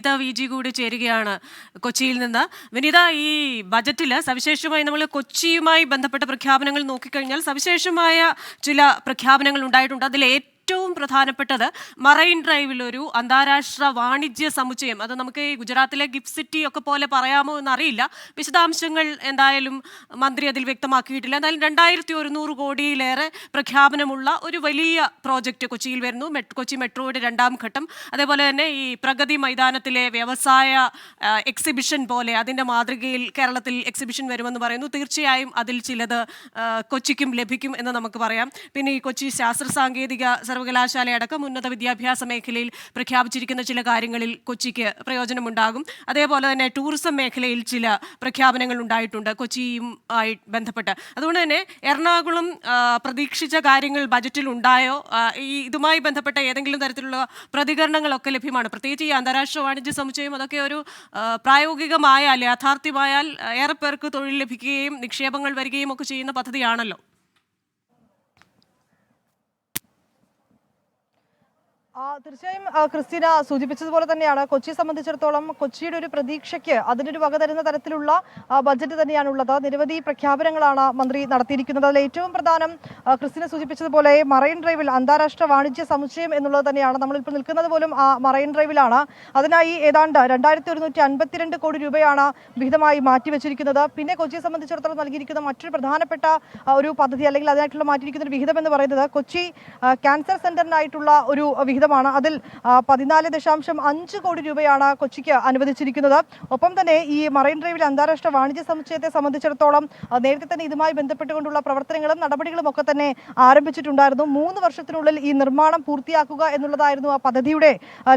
Vinitha V G കൂടി ചേരുകയാണ് കൊച്ചിയിൽ നിന്ന്. വിനീത ഈ ബജറ്റിൽ സവിശേഷമായി നമ്മൾ കൊച്ചിയുമായി ബന്ധപ്പെട്ട പ്രഖ്യാപനങ്ങൾ നോക്കിക്കഴിഞ്ഞാൽ സവിശേഷമായ ചില പ്രഖ്യാപനങ്ങൾ ഉണ്ടായിട്ടുണ്ട്. അതിൽ ഏറ്റവും പ്രധാനപ്പെട്ടത് മറൈൻ ഡ്രൈവിൽ ഒരു അന്താരാഷ്ട്ര വാണിജ്യ സമുച്ചയം. അത് നമുക്ക് ഈ ഗുജറാത്തിലെ ഗിഫ്റ്റ് സിറ്റി ഒക്കെ പോലെ പറയാമോ എന്നറിയില്ല. വിശദാംശങ്ങൾ എന്തായാലും മന്ത്രി അതിൽ വ്യക്തമാക്കിയിട്ടില്ല. എന്തായാലും രണ്ടായിരത്തി ഒരുന്നൂറ് കോടിയിലേറെ പ്രഖ്യാപനമുള്ള ഒരു വലിയ പ്രോജക്റ്റ് കൊച്ചിയിൽ വരുന്നു. കൊച്ചി മെട്രോയുടെ രണ്ടാം ഘട്ടം. അതേപോലെ തന്നെ ഈ പ്രഗതി മൈതാനത്തിലെ വ്യവസായ എക്സിബിഷൻ പോലെ അതിന്റെ മാതൃകയിൽ കേരളത്തിൽ എക്സിബിഷൻ വരുമെന്ന് പറയുന്നു. തീർച്ചയായും അതിൽ ചിലത് കൊച്ചിക്കും ലഭിക്കും എന്ന് നമുക്ക് പറയാം. പിന്നെ ഈ കൊച്ചി ശാസ്ത്ര സാങ്കേതിക സർവകലാശാല അടക്കം ഉന്നത വിദ്യാഭ്യാസ മേഖലയിൽ പ്രഖ്യാപിച്ചിരിക്കുന്ന ചില കാര്യങ്ങളിൽ കൊച്ചിക്ക് പ്രയോജനമുണ്ടാകും. അതേപോലെ തന്നെ ടൂറിസം മേഖലയിൽ ചില പ്രഖ്യാപനങ്ങൾ ഉണ്ടായിട്ടുണ്ട് കൊച്ചിയും ആയി ബന്ധപ്പെട്ട്. അതുകൊണ്ട് തന്നെ എറണാകുളം പ്രതീക്ഷിച്ച കാര്യങ്ങൾ ബജറ്റിൽ ഉണ്ടായോ? ഈ ഇതുമായി ബന്ധപ്പെട്ട ഏതെങ്കിലും തരത്തിലുള്ള പ്രതികരണങ്ങളൊക്കെ ലഭ്യമാണ്. പ്രത്യേകിച്ച് ഈ അന്താരാഷ്ട്ര വാണിജ്യ സമുച്ചയം അതൊക്കെ ഒരു പ്രായോഗികമായാൽ യാഥാർത്ഥ്യമായാൽ ഏറെ പേർക്ക് തൊഴിൽ ലഭിക്കുകയും നിക്ഷേപങ്ങൾ വരികയും ഒക്കെ ചെയ്യുന്ന പദ്ധതിയാണല്ലോ. തീർച്ചയായും ക്രിസ്റ്റീന സൂചിപ്പിച്ചതുപോലെ തന്നെയാണ്. കൊച്ചിയെ സംബന്ധിച്ചിടത്തോളം കൊച്ചിയുടെ ഒരു പ്രതീക്ഷയ്ക്ക് അതിനൊരു വക തരുന്ന തരത്തിലുള്ള ബജറ്റ് തന്നെയാണുള്ളത്. നിരവധി പ്രഖ്യാപനങ്ങളാണ് മന്ത്രി നടത്തിയിരിക്കുന്നത്. അതിൽ ഏറ്റവും പ്രധാനം ക്രിസ്റ്റീന സൂചിപ്പിച്ചതുപോലെ മറൈൻ ഡ്രൈവിൽ അന്താരാഷ്ട്ര വാണിജ്യ സമുച്ചയം എന്നുള്ളത് തന്നെയാണ്. നമ്മളിപ്പോൾ നിൽക്കുന്നത് പോലും ആ മറൈൻ ഡ്രൈവിലാണ്. അതിനായി ഏതാണ്ട് രണ്ടായിരത്തി ഒരുന്നൂറ്റി അൻപത്തിരണ്ട് കോടി രൂപയാണ് വിഹിതമായി മാറ്റിവെച്ചിരിക്കുന്നത്. പിന്നെ കൊച്ചിയെ സംബന്ധിച്ചിടത്തോളം നൽകിയിരിക്കുന്ന മറ്റൊരു പ്രധാനപ്പെട്ട ഒരു പദ്ധതി അല്ലെങ്കിൽ അതിനായിട്ടുള്ള മാറ്റിയിരിക്കുന്ന ഒരു വിഹിതം എന്ന് പറയുന്നത് കൊച്ചി ക്യാൻസർ സെന്ററിനായിട്ടുള്ള ഒരു വിഹിതമാണ്. അതിൽ പതിനാല് ദശാംശം അഞ്ച് കോടി രൂപയാണ് കൊച്ചിക്ക് അനുവദിച്ചിരിക്കുന്നത്. ഒപ്പം തന്നെ ഈ മറൈൻ ഡ്രൈവിൽ അന്താരാഷ്ട്ര വാണിജ്യ സമുച്ചയത്തെ സംബന്ധിച്ചിടത്തോളം നേരത്തെ തന്നെ ഇതുമായി ബന്ധപ്പെട്ടുകൊണ്ടുള്ള പ്രവർത്തനങ്ങളും നടപടികളും ഒക്കെ തന്നെ ആരംഭിച്ചിട്ടുണ്ടായിരുന്നു. മൂന്ന് വർഷത്തിനുള്ളിൽ ഈ നിർമ്മാണം പൂർത്തിയാക്കുക എന്നുള്ളതായിരുന്നു ആ പദ്ധതിയുടെ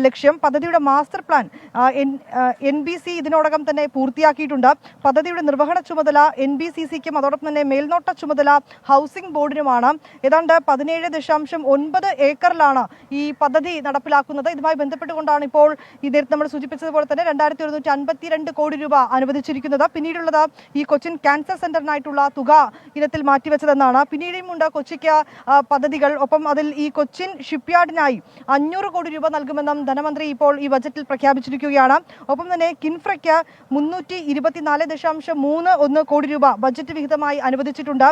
ലക്ഷ്യം. പദ്ധതിയുടെ master plan N B C ഇതിനോടകം തന്നെ പൂർത്തിയാക്കിയിട്ടുണ്ട്. പദ്ധതിയുടെ നിർവഹണ ചുമതല എൻ ബി സി സിക്കും അതോടൊപ്പം തന്നെ മേൽനോട്ട ചുമതല ഹൗസിംഗ് ബോർഡിനുമാണ്. ഏതാണ്ട് പതിനേഴ് ദശാംശം ഒൻപത് ഏക്കറിലാണ് ഈ പദ്ധതി നടപ്പിലാക്കുന്നത്. ഇതുമായി ബന്ധപ്പെട്ടുകൊണ്ടാണ് ഇപ്പോൾ ഈ നേരത്തെ നമ്മൾ സൂചിപ്പിച്ചതുപോലെ തന്നെ രണ്ടായിരത്തി ഒരുന്നൂറ്റി അൻപത്തിരണ്ട് കോടി രൂപ അനുവദിച്ചിരിക്കുന്നത്. പിന്നീടുള്ളത് ഈ കൊച്ചിൻ ക്യാൻസർ സെന്ററിനായിട്ടുള്ള തുക ഇനത്തിൽ മാറ്റിവെച്ചതെന്നാണ്. പിന്നീടും ഉണ്ട് കൊച്ചിക്ക് പദ്ധതികൾ. ഒപ്പം അതിൽ ഈ കൊച്ചിൻ ഷിപ്പ്യാർഡിനായി അഞ്ഞൂറ് കോടി രൂപ നൽകുമെന്നും ധനമന്ത്രി ഇപ്പോൾ ഈ ബജറ്റിൽ പ്രഖ്യാപിച്ചിരിക്കുകയാണ്. ഒപ്പം തന്നെ കിൻഫ്രയ്ക്ക് മുന്നൂറ്റി ഇരുപത്തിനാല് ദശാംശം മൂന്ന് ഒന്ന് കോടി രൂപ ബജറ്റ് വിഹിതമായി അനുവദിച്ചിട്ടുണ്ട്.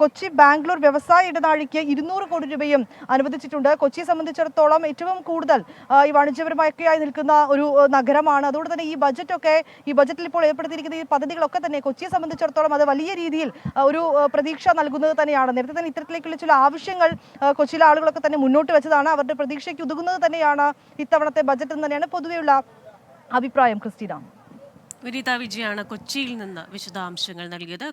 കൊച്ചി ബാംഗ്ലൂർ വ്യവസായ ഇടനാഴിക്ക് ഇരുന്നൂറ് കോടി രൂപയും അനുവദിച്ചിട്ടുണ്ട്. കൊച്ചിയെ സംബന്ധിച്ചിടത്തോളം ഏറ്റവും കൂടുതൽ ഈ വാണിജ്യപരമായൊക്കെയായി നിൽക്കുന്ന ഒരു നഗരമാണ്. അതുകൊണ്ട് തന്നെ ഈ ബജറ്റൊക്കെ ഈ ബജറ്റിൽ ഇപ്പോൾ ഏർപ്പെടുത്തിയിരിക്കുന്ന ഈ പദ്ധതികളൊക്കെ തന്നെ കൊച്ചിയെ സംബന്ധിച്ചിടത്തോളം അത് വലിയ രീതിയിൽ ഒരു പ്രതീക്ഷ നൽകുന്നത് തന്നെയാണ്. നേരത്തെ തന്നെ ഇത്തരത്തിലേക്കുള്ള ചില ആവശ്യങ്ങൾ കൊച്ചിയിലെ ആളുകളൊക്കെ തന്നെ മുന്നോട്ട് വെച്ചതാണ്. അവരുടെ പ്രതീക്ഷയ്ക്ക് ഒതുങ്ങുന്നത് തന്നെയാണ് ഇത്തവണത്തെ ബജറ്റ് എന്ന് തന്നെയാണ് പൊതുവെയുള്ള അഭിപ്രായം ക്രിസ്റ്റീന. വിനീത വിജയാണ് കൊച്ചിയിൽ നിന്ന് വിശദാംശങ്ങൾ നൽകിയത്.